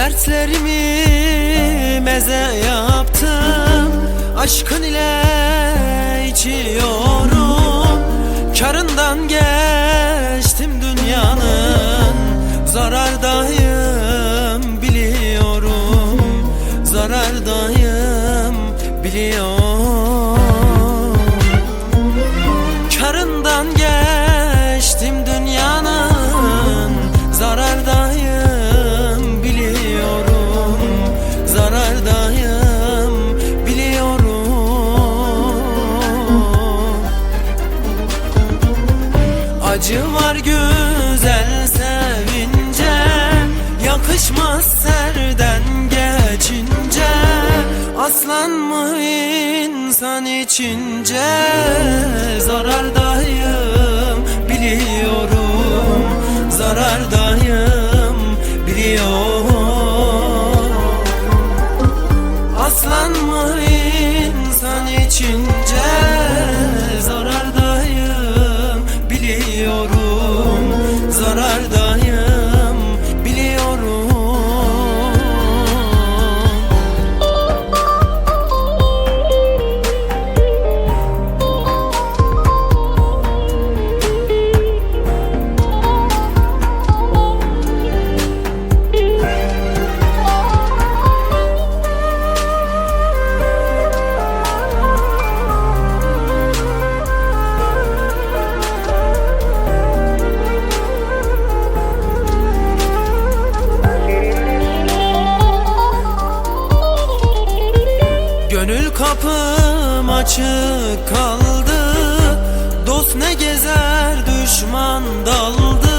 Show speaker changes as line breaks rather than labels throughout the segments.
Dertlerimi meze yaptım. Aşkın ile içiyorum Karından geçtim dünyanın Zarardayım Acı var güzel sevince Yakışmaz serden geçince. Aslan mı insan içince Zarardayım Gönül kapım açık kaldı. Dost ne gezer düşman daldı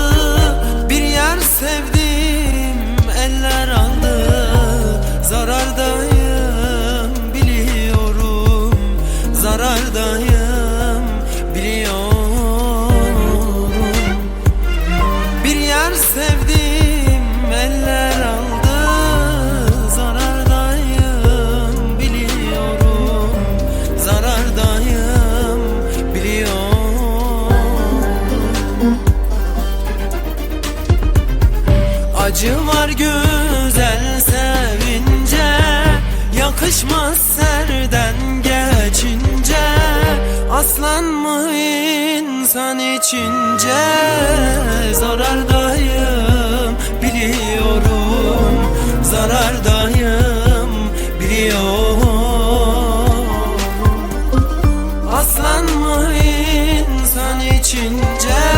Acı var güzel sevince Yakışmaz serden geçince Aslan mı insan içince? Zarardayım biliyorum Zarardayım biliyorum. Aslan mı insan içince